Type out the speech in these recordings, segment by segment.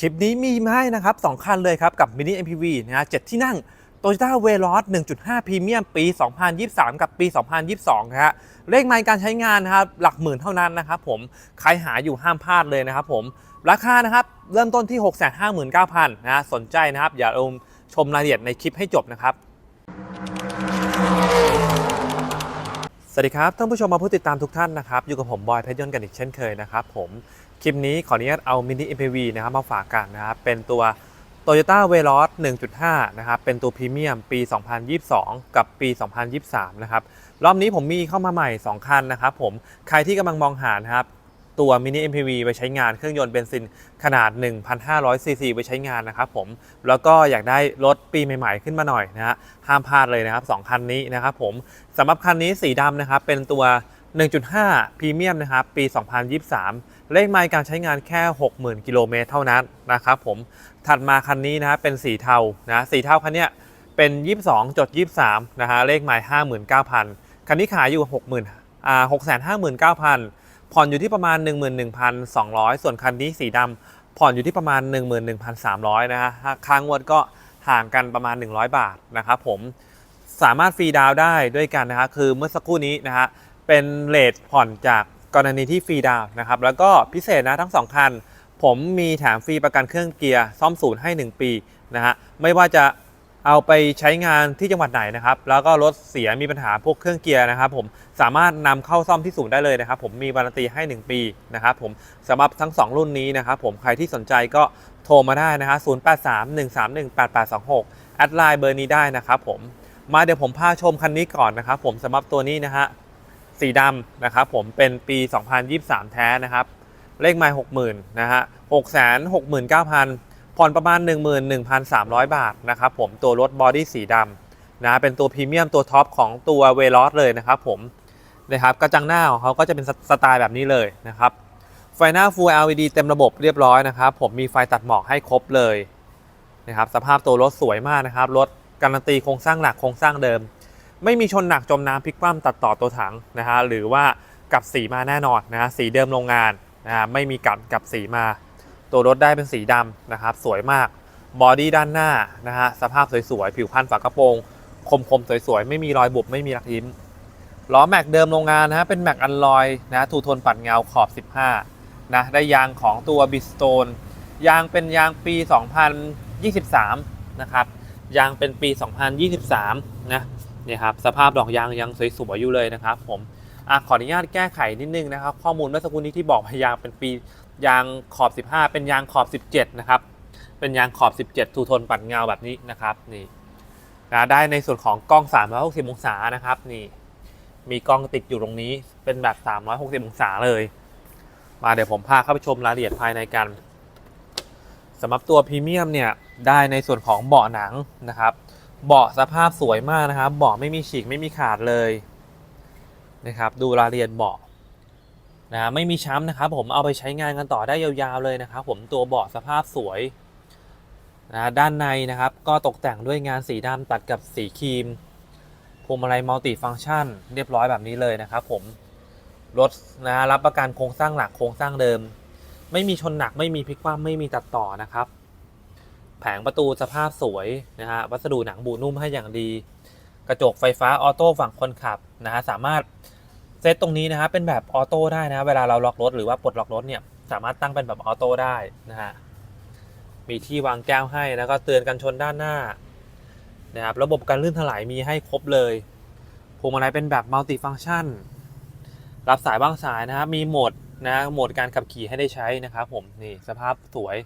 คลิปนี้มีมาให้นะครับสองคันเลยครับ กับ Mini MPV นะฮะเจ็ดที่นั่ง Toyota Veloz 1.5 Premium ปี 2023 กับปี 2022นะฮะเลขไมล์การใช้งานนะครับ หลักหมื่นเท่านั้นนะครับผม ใครหาอยู่ห้ามพลาดเลยนะครับผม ราคานะครับ เริ่มต้นที่ 659,000นะฮะสนใจนะครับ อย่าลืมชมรายละเอียดในคลิปให้จบนะครับสวัสดีครับท่านผู้ชมมาผู้ติดตามทุกท่านนะครับ อยู่กับผมบอยเพชรยนต์กันอีกเช่นเคยนะครับผม คลิปนี้ขออนุญาตเอา Mini MPV นะครับมาฝากกันนะครับเป็นตัว Toyota Veloz 1.5 นะครับ เป็นตัวพรีเมียมปี 2022 กับปี 2023 นะครับ รอบนี้ผมมีเข้ามาใหม่ 2 คันนะครับผม ใครที่กำลังมองหานะครับ ตัว Mini MPV ไปใช้งานเครื่องยนต์เบนซินขนาด 1,500 ซีซีไปใช้งานนะครับผม แล้วก็อยากได้รถปีใหม่ ๆ ขึ้นมาหน่อยนะฮะห้ามพลาดเลยนะครับ 2 คันนี้นะครับผมสำหรับคันนี้สีดำนะครับ เป็นตัว 1.5 พรีเมียมนะครับ ปี 2023 เลขไมล์การใช้งานแค่ 60,000 กิโลเมตรเท่านั้นนะครับผม ถัดมาคันนี้นะเป็นสีเทานะสีเทาคันเนี้ยเป็น 22.23 นะฮะ เลขไมล์59,000 คันนี้ขายอยู่ 60,000อ่า659,000 ผ่อนอยู่ที่ประมาณ 11,200 ส่วนคันนี้สีดำผ่อนอยู่ที่ประมาณ 11,300 นะฮะ ค้างวดก็ห่างกันประมาณ 100 บาทนะครับผม สามารถฟรีดาวน์ได้ด้วยกันนะฮะ คือเมื่อสักครู่นี้นะฮะ เป็นเลทผ่อนจากกรณีที่ฟรีดาวนะครับ แล้วก็พิเศษนะทั้ง 2 คัน ผมมีแถมฟรีประกันเครื่องเกียร์ซ่อมศูนย์ให้ 1 ปีนะฮะไม่ว่าจะเอาไปใช้งานที่จังหวัดไหนนะครับ แล้วก็รถเสียมีปัญหาพวกเครื่องเกียร์นะครับผมสามารถนำเข้าซ่อมที่ศูนย์ได้เลยนะครับ ผมมีวารันตีให้ 1 ปีนะครับผมสำหรับทั้ง 2 รุ่นนี้นะครับผมใครที่สนใจก็โทรมาได้นะฮะ0831318826แอดไลน์เบอร์นี้ได้นะครับผมมาเดี๋ยวผมพาชมคันนี้ก่อนนะครับผมสำหรับตัวนี้นะฮะ สีดำนะครับผมเป็นปี 2023 แท้นะครับ เลขไมล์60,000นะฮะ669,000 ผ่อนประมาณ 11,300 บาทนะครับผมตัวรถบอดี้สีดำนะเป็นตัวพรีเมียมตัวท็อปของตัวเวลอสเลยนะครับผมนะครับกระจังหน้าของเขาก็จะเป็นสไตล์แบบนี้เลยนะครับไฟหน้า Full LED เต็มระบบเรียบร้อยนะครับผมมีไฟตัดหมอกให้ครบเลยนะครับสภาพตัวรถสวยมากนะครับรถการันตีโครงสร้างหลักโครงสร้างเดิม ไม่มีชนหนักจมน้ำพลิกคว่ำตัดต่อตัวถังนะฮะหรือว่ากับสีมาแน่นอนนะฮะสีเดิมโรงงานนะฮะไม่มีกัดกับสีมา ตัวรถได้เป็นสีดำนะครับสวยมากบอดี้ด้านหน้านะฮะสภาพสวยๆ ผิวพันฝากระโปรง คมๆ สวยๆ ไม่มีรอยบุบไม่มีรักยิ้มล้อแม็กเดิมโรงงานนะฮะเป็นแม็กอันลอยนะทูโทนปัดเงาขอบ 15นะได้ยางของตัวบิสโตนยางเป็นยางปี 2023 นะครับยางเป็นปี 2023 นะ นี่ยครับสภาพดอกยางยังสวยๆอยู่เลยนะครับ ผมอะขออนุญาตแก้ไขนิดนึงนะครับ ข้อมูลเมื่อสักครู่นี้ที่บอกพยางเป็นปียางขอบ 15 เป็นยางขอบ 17 นะครับ เป็นยางขอบ 17 ทูโทนปัดเงาแบบนี้นะครับนี่นะได้ในส่วนของกล้อง 360 องศานะครับนี่ มีกล้องติดอยู่ตรงนี้เป็นแบบ 360 องศาเลย มาเดี๋ยวผมพาเข้าไปชมรายละเอียดภายในกันสำหรับตัวพรีเมียมเนี่ยได้ในส่วนของเบาะหนังนะครับ เบาะสภาพสวยมากนะครับ เบาะไม่มีฉีกไม่มีขาดเลยนะครับ ดูรายละเอียดเบาะนะไม่มีช้ำนะครับ ผมเอาไปใช้งานกันต่อได้ยาวๆเลยนะครับ ผมตัวเบาะสภาพสวยนะด้านในนะครับ ก็ตกแต่งด้วยงานสีดำตัดกับสีครีมพวงมาลัยมัลติฟังก์ชัน เรียบร้อยแบบนี้เลยนะครับ ผมรถนะรับประกันโครงสร้างหลักโครงสร้างเดิม ไม่มีชนหนักไม่มีพลิกคว่ำไม่มีตัดต่อนะครับ แผงประตูสภาพสวยนะฮะ วัสดุหนังบูนุ่มให้อย่างดี กระจกไฟฟ้าออโต้ฝั่งคนขับนะฮะ สามารถเซตตรงนี้นะฮะ เป็นแบบออโต้ได้นะ เวลาเราล็อกรถหรือว่าปลดล็อกรถเนี่ย สามารถตั้งเป็นแบบออโต้ได้นะฮะ มีที่วางแก้วให้ แล้วก็เตือนกันชนด้านหน้านะครับ ระบบการลื่นถลายมีให้ครบเลย พวงมาลัยเป็นแบบมัลติฟังก์ชัน รับสายบ้างสายนะครับ มีโหมดนะ โหมดการขับขี่ให้ได้ใช้นะครับผม นี่สภาพสวย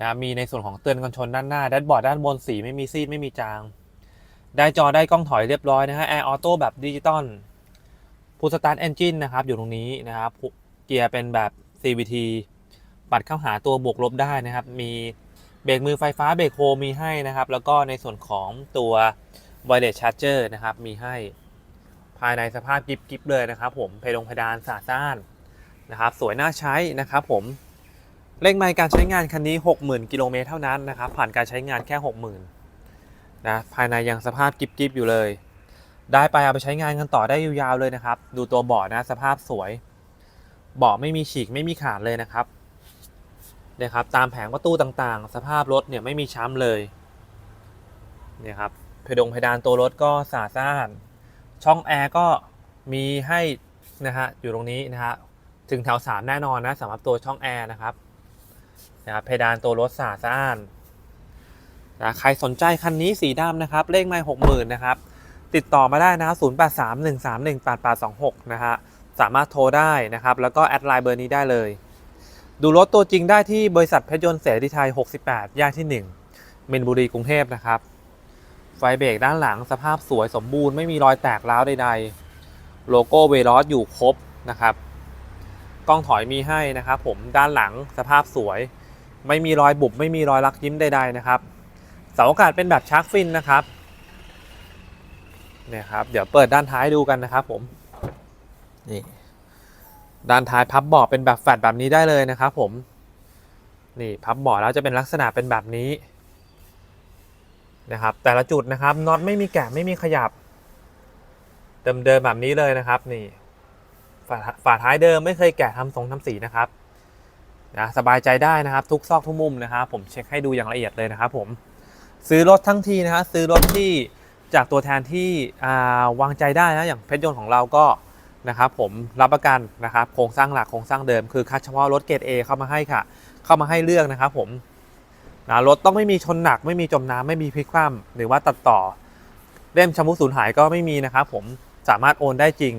นะมีในส่วนของเตือนกันชนด้านหน้าแดชบอร์ดด้านบนสีไม่มีซีดไม่มีจาง ได้จอได้กล้องถอยเรียบร้อยนะฮะแอร์ออโต้แบบดิจิตอลพูสตาร์ทเอนจินนะครับอยู่ตรงนี้นะครับเกียร์เป็นแบบ CVT ปัดเข้าหาตัวบวกลบได้นะครับ มีเบรกมือไฟฟ้าเบรกโฮมีให้นะครับ แล้วก็ในส่วนของตัว Wireless Charger นะครับ มีให้ภายในสภาพกิบกิบเลยนะครับ ผมเพดงเพดานสะซ่านนะครับ สวยน่าใช้นะครับผม เลขไมล์การใช้งานคันนี้ 60,000 กิโลเมตรเท่านั้นนะครับ ผ่านการใช้งานแค่ 60,000นะภายในยังสภาพกิบกิบอยู่เลย ได้ไปเอาไปใช้งานกันต่อได้ยาวๆเลยนะครับ ดูตัวเบาะนะสภาพสวย เบาะไม่มีฉีกไม่มีขาดเลยนะครับนะครับตามแผงประตูต่างๆ สภาพรถเนี่ยไม่มีช้ำเลยเนี่ยครับเพดงเพดานตัวรถก็สะอาดสะอานช่องแอร์ก็มีให้นะฮะอยู่ตรงนี้นะฮะถึงแถวสามแน่นอนนะสำหรับตัวช่องแอร์นะครับ นะครับเพดานตัวรถสะอาดสะอ้านนะใครสนใจคันนี้สีดำนะครับ เลขไม่หกหมื่นนะครับ ติดต่อมาได้นะครับ0 8 3 1 3 1 8 8 2 6นะฮะสามารถโทรได้นะครับ แล้วก็แอดไลน์เบอร์นี้ได้เลย ดูรถตัวจริงได้ที่บริษัทเพชรยนต์เสรีไทย 68 ย่านที่1มินบุรีกรุงเทพนะครับ ไฟเบรกด้านหลังสภาพสวยสมบูรณ์ไม่มีรอยแตกร้าวใดๆ โลโก้เวลอสอยู่ครบนะครับ กล้องถอยมีให้นะครับผมด้านหลังสภาพสวย ไม่มีรอยบุบไม่มีรอยลักยิ้มใดๆนะครับเสาอากาศเป็นแบบชาร์กฟินนะครับเนี่ยครับเดี๋ยวเปิดด้านท้ายดูกันนะครับผมนี่ด้านท้ายพับเบาะเป็นแบบแฟลตแบบนี้ได้เลยนะครับผมนี่พับเบาะแล้วจะเป็นลักษณะเป็นแบบนี้นะครับแต่ละจุดนะครับน็อตไม่มีแกะไม่มีขยับ เดิมๆแบบนี้เลยนะครับนี่ฝาฝาท้ายเดิมไม่เคยแกะทำทรงทำสีนะครับ นะสบายใจได้นะครับ ทุกซอกทุกมุมนะครับ ผมเช็คให้ดูอย่างละเอียดเลยนะครับผมซื้อรถทั้งทีนะฮะซื้อรถที่จากตัวแทนที่วางใจได้นะอย่างเพชรยนต์ของเราก็นะครับผมรับประกันนะครับโครงสร้างหลักโครงสร้างเดิมคือคัดเฉพาะรถเกรด A เข้ามาให้ค่ะ เข้ามาให้เลือกนะครับผมนะรถต้องไม่มีชนหนัก ไม่มีจมน้ำไม่มีพลิกคว่ำหรือว่าตัดต่อเล่มชำรุดสูญหายก็ไม่มีนะครับผมสามารถโอนได้จริง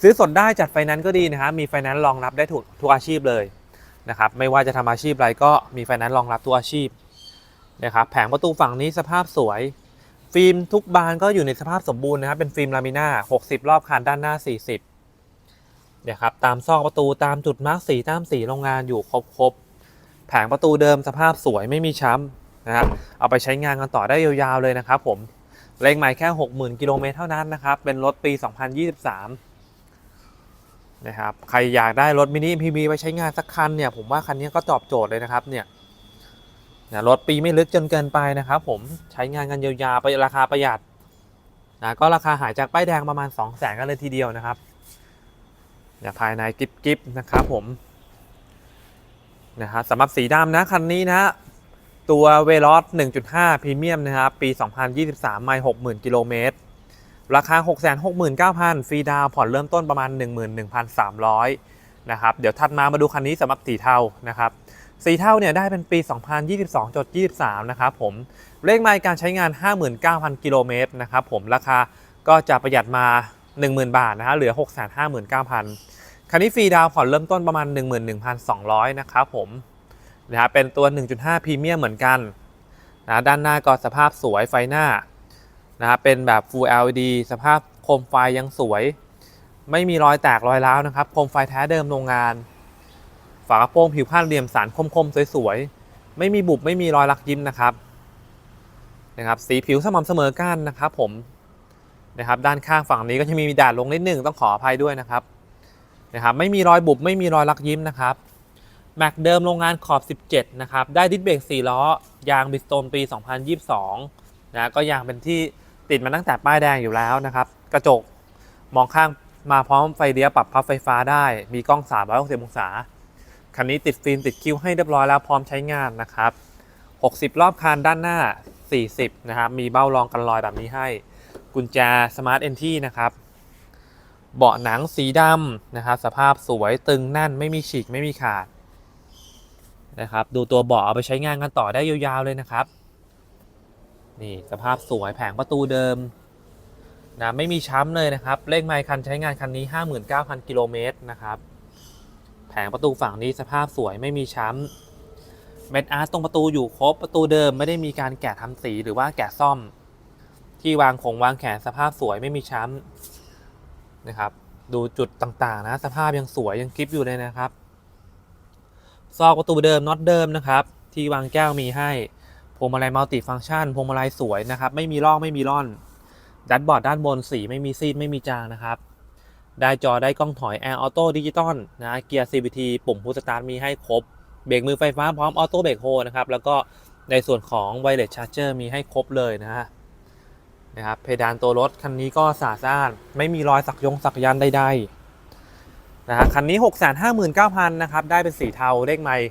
ซื้อสดได้จัดไฟแนนซ์ก็ดีนะครับมีไฟแนนซ์รองรับได้ทุกทุกอาชีพเลย นะครับไม่ว่าจะทำอาชีพอะไรก็มีไฟแนนซ์รองรับทุกอาชีพนะครับแผงประตูฝั่งนี้สภาพสวย ฟิล์มทุกบานก็อยู่ในสภาพสมบูรณ์นะครับเป็นฟิล์มลามิน่า60 รอบคันด้านหน้า 40เนี่ยครับตามซอกประตูตามจุดมาร์กสีตามสีโรงงานอยู่ครบครบแผงประตูเดิมสภาพสวยไม่มีช้ำนะครับเอาไปใช้งานกันต่อได้ยาวๆเลยนะครับผมเลขหมายแค่ 60,000กิโลเมตรเท่านั้นนะครับเป็นรถปี 2023 นะครับใครอยากได้รถมินิพีบีไปใช้งานสักคันเนี่ยผมว่าคันนี้ก็ตอบโจทย์เลยนะครับเนี่ยนะรถปีไม่ลึกจนเกินไปนะครับผมใช้งานกันยาวๆไปราคาประหยัดนะก็ราคาหายจากป้ายแดงประมาณ 2 0 0แสนกันเลยทีเดียวนะครับเนี่ยภายในกิบกิบนะครับผมนะฮะสำหรับสีดำนะคันนี้นะ ตัวเวลอส1.5พรีเมียมนะครับปี 2023 ไม่60,000 กิโลเมตร ราคา 669,000 ฟรีดาวผ่อนเริ่มต้นประมาณ 11,300 นะครับ เดี๋ยวถัดมามาดูคันนี้สำหรับสีเทานะครับสีเท่าเนี่ยได้เป็นปี 2022.23 นะครับผมเลขไมล์การใช้งาน 59,000 กิโลเมตรนะครับผมราคาก็จะประหยัดมา 10,000 บาทนะฮะเหลือ 659,000 คันนี้ฟรีดาวผ่อนเริ่มต้นประมาณ 11,200 นะครับผมนะฮะเป็นตัว 1.5 พรีเมียมเหมือนกันนะด้านหน้าก็สภาพสวยไฟหน้า นะฮะเป็นแบบ Full LED สภาพโคมไฟยังสวย ไม่มีรอยแตกรอยร้าวนะครับโคมไฟแท้เดิมโรงงาน ฝากระโปรงผิวผ้าเหลี่ยมสารคมๆสวยๆ ไม่มีบุบไม่มีรอยลักยิ้มนะครับนะครับ สีผิวสม่ำเสมอกันนะครับผมนะครับด้านข้างฝั่งนี้ก็จะมีด่านลงนิดหนึ่งต้องขออภัยด้วยนะครับนะครับไม่มีรอยบุบไม่มีรอยลักยิ้มนะครับแม็กเดิมโรงงานขอบ 17 นะครับ ได้ดิสเบรก4ล้อ ยางบิสโตนปี 2022 นะ ก็ยางเป็นที่ ติดมาตั้งแต่ป้ายแดงอยู่แล้วนะครับ กระจกมองข้างมาพร้อมไฟเลี้ยวปรับพับไฟฟ้าได้ มีกล้อง 360 องศา คันนี้ติดฟิล์มติดคิ้วให้เรียบร้อยแล้วพร้อมใช้งานนะครับ 60 รอบคันด้านหน้า 40 นะครับ มีเบ้ารองกันรอยแบบนี้ให้ กุญแจสมาร์ทเอนทีนะครับ เบาะหนังสีดำนะครับ สภาพสวยตึงแน่นไม่มีฉีกไม่มีขาดนะครับ ดูตัวเบาะเอาไปใช้งานกันต่อได้ยาวๆเลยนะครับ นี่สภาพสวยแผงประตูเดิมนะไม่มีช้ำเลยนะครับ เลขไมล์คันใช้งานคันนี้ 59,000 กิโลเมตรนะครับ แผงประตูฝั่งนี้สภาพสวยไม่มีช้ำเม็ดอาร์ตตรงประตูอยู่ครบประตูเดิมไม่ได้มีการแกะทำสีหรือว่าแกะซ่อม ที่วางของวางแขนสภาพสวยไม่มีช้ำนะครับ ดูจุดต่างๆ นะ สภาพยังสวยยังกริปอยู่เลยนะครับ ซอกประตูเดิมน็อตเดิมนะครับ ที่วางแก้วมีให้ วงมาลัยมัลติฟังก์ชันพวงมาลัยสวยนะครับ ไม่มีลอกไม่มีร่อนดัดบอร์ดด้านบนสีไม่มีซีดไม่มีจางนะครับ ได้จอได้กล้องถอย Air Auto Digital นะเกียร์ CVT ปุ่มพุชสตาร์ทมีให้ครบ เบรกมือไฟฟ้าพร้อมออโต้เบรกโฮนะครับ แล้วก็ในส่วนของ Wireless Charger มีให้ครบเลยนะฮะนะครับเพดานตัวรถคันนี้ก็สะอาดไม่มีรอยสักยงสักยันใดๆนะฮะคันนี้ 659,000นะครับ ได้เป็นสีเทาเลขไมล์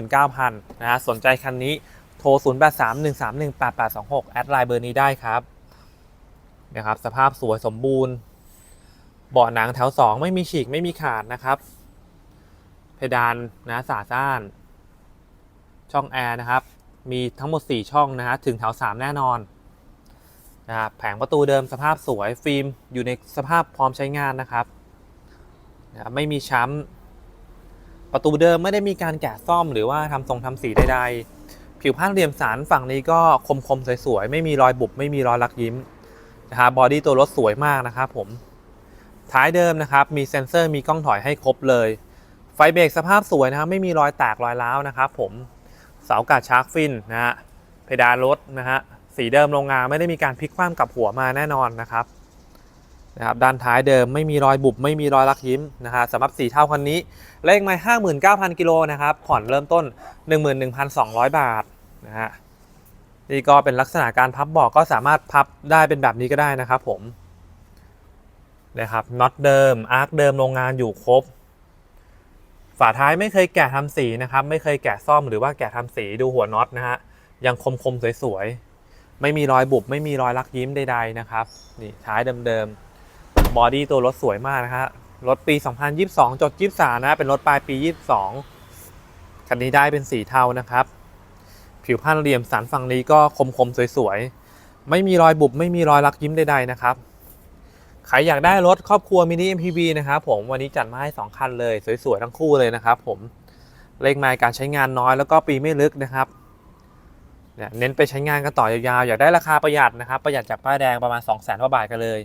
59,000นะฮะสนใจคันนี้ โทร 0831318826 แอดไลน์เบอร์นี้ได้ครับนะครับสภาพสวยสมบูรณ์ เบาะหนังแถว 2 ไม่มีฉีกไม่มีขาดนะครับ เพดานนะสาด้าน ช่องแอร์นะครับ มีทั้งหมด 4 ช่องนะฮะถึงแถว 3 แน่นอนนะครับแผงประตูเดิมสภาพสวยฟิล์มอยู่ในสภาพพร้อมใช้งานนะครับนะครับไม่มีช้ำประตูเดิมไม่ได้มีการแกะซ่อมหรือว่าทำทรงทำสีใดๆ ผิวผ้าเหลี่ยมสารฝั่งนี้ก็คมๆสวยๆ ไม่มีรอยบุบไม่มีรอยลักยิ้มนะครับบอดี้ตัวรถสวยมากนะครับผม ท้ายเดิมนะครับ มีเซ็นเซอร์มีกล้องถอยให้ครบเลย ไฟเบรกสภาพสวยนะครับ ไม่มีรอยแตกรอยร้าวนะครับผม เสากาดชาร์กฟินนะฮะเพดานรถนะฮะสีเดิมโรงงานไม่ได้มีการพลิกคว่ำกลับหัวมาแน่นอนนะครับ นะครับด้านท้ายเดิมไม่มีรอยบุบไม่มีรอยลักยิ้มนะฮะสำหรับสีเท่าคันนี้เลขไม้59,000 กิโลนะครับผ่อนเริ่มต้น 11,200 บาทนะฮะนี่ก็เป็นลักษณะการพับเบอกก็สามารถพับได้เป็นแบบนี้ก็ได้นะครับผมนะครับน็อตเดิมอาร์คเดิมโรงงานอยู่ครบ ฝาท้ายไม่เคยแกะทำสีนะครับ ไม่เคยแกะซ่อมหรือว่าแกะทำสีดูหัวน็อตนะฮะยังคมคมๆสวยๆ ไม่มีรอยบุบไม่มีรอยลักยิ้มใดๆนะครับนี่ท้ายเดิมๆ บอดี้ตัวรถสวยมากนะฮะรถปี 2022 จด 23 นะ เป็นรถปลายปี 22 คันนี้ได้เป็นสีเทานะครับ ผิวพันเหลี่ยมสันฝั่งนี้ก็คมๆ สวยๆ ไม่มีรอยบุบ ไม่มีรอยลักยิ้มใดๆนะครับ ใครอยากได้รถครอบครัวมินิ MPV นะครับผม วันนี้จัดมาให้ 2 คันเลย สวยๆ ทั้งคู่เลยนะครับผม เลขไมล์การใช้งานน้อยแล้วก็ปีไม่ลึกนะครับเนี่ยเน้นไปใช้งานกันต่อยาวๆ อยากได้ราคาประหยัดนะครับ ประหยัดจากป้ายแดงประมาณ 2 0 0 0 0 0กว่าบาทกันเลย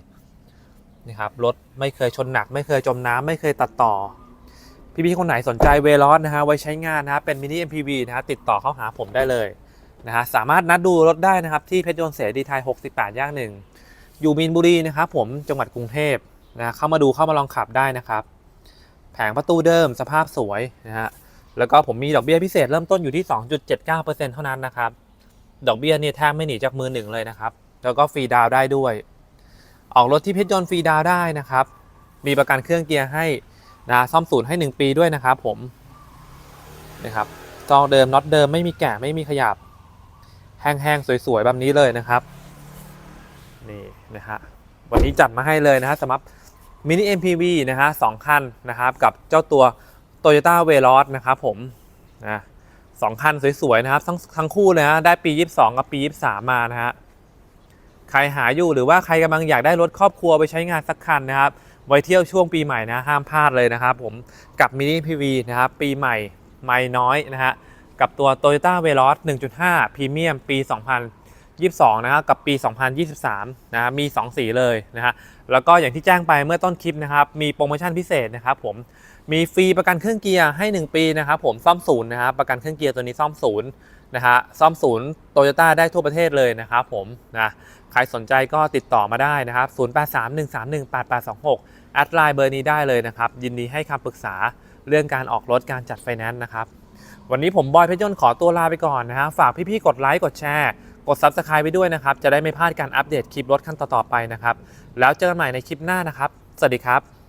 นี่ครับรถไม่เคยชนหนัก ไม่เคยจมน้ำไม่เคยตัดต่อ พี่ๆคนไหนสนใจเวลอสนะฮะไว้ใช้งานนะครับเป็นมินิ MPV นะฮะติดต่อเข้าหาผมได้เลยนะฮะสามารถนัดดูรถได้นะครับที่เพชรยนต์เสรีไทย 68 ย่างหนึ่งอยู่มีนบุรีนะครับผมจังหวัดกรุงเทพนะเข้ามาดูเข้ามาลองขับได้นะครับ แผงประตูเดิมสภาพสวยนะฮะแล้วก็ผมมีดอกเบี้ยพิเศษเริ่มต้นอยู่ที่ 2.79%เท่านั้นนะครับ ดอกเบี้ยเนี่ยแทบไม่หนีจากมือหนึ่งเลยนะครับ แล้วก็ฟรีดาวได้ด้วย ออกรถที่เพชรยนต์ฟรีดาวได้นะครับ มีประกันเครื่องเกียร์ให้นะซ่อมศูนย์ให้ 1 ปีด้วยนะครับผมนะครับซองเดิมน็อตเดิมไม่มีแกะไม่มีขยับ แห้งๆสวยๆแบบนี้เลยนะครับนี่นะฮะวันนี้จัดมาให้เลยนะฮะสำหรับมินิ MPV นะฮะสองคันนะครับกับเจ้าตัว Toyota v e l o s นะครับผมนะสองคันสวยๆนะครับทั้งทั้งคู่เลยนะได้ปี 22 กับปี 23 มานะฮะ ใครหาอยู่หรือว่าใครกำลังอยากได้รถครอบครัวไปใช้งานสักคันนะครับ ไว้เที่ยวช่วงปีใหม่นะห้ามพลาดเลยนะครับผมกับมินิ MPV นะครับปีใหม่ไม่น้อยนะฮะกับตัว Toyota v e l o s 1.5 Premium ปี 2022 นะครับกับปี 2023นะฮะมี 2 สีเลยนะฮะแล้วก็อย่างที่แจ้งไปเมื่อต้นคลิปนะครับ มีโปรโมชั่นพิเศษนะครับผมมีฟรีประกันเครื่องเกียร์ให้ 1 ปีนะครับผมซ่อมศูนย์นะครับประกันเครื่องเกียร์ตัวนี้ซ่อมศูนย์ นะฮะซ่อมศูนย์โตโยต้าได้ทั่วประเทศเลยนะครับผมนะใครสนใจก็ติดต่อมาได้นะครับ 0831318826 แอดไลน์เบอร์นี้ได้เลยนะครับ ยินดีให้คำปรึกษาเรื่องการออกรถการจัดไฟแนนซ์นะครับ วันนี้ผมบอยเพชรยนต์ขอตัวลาไปก่อนนะฮะฝากพี่ๆกดไลค์กดแชร์ กด Subscribe ไปด้วยนะครับ จะได้ไม่พลาดการอัปเดตคลิปรถคันต่อๆไปนะครับ แล้วเจอกันใหม่ในคลิปหน้านะครับ สวัสดีครับ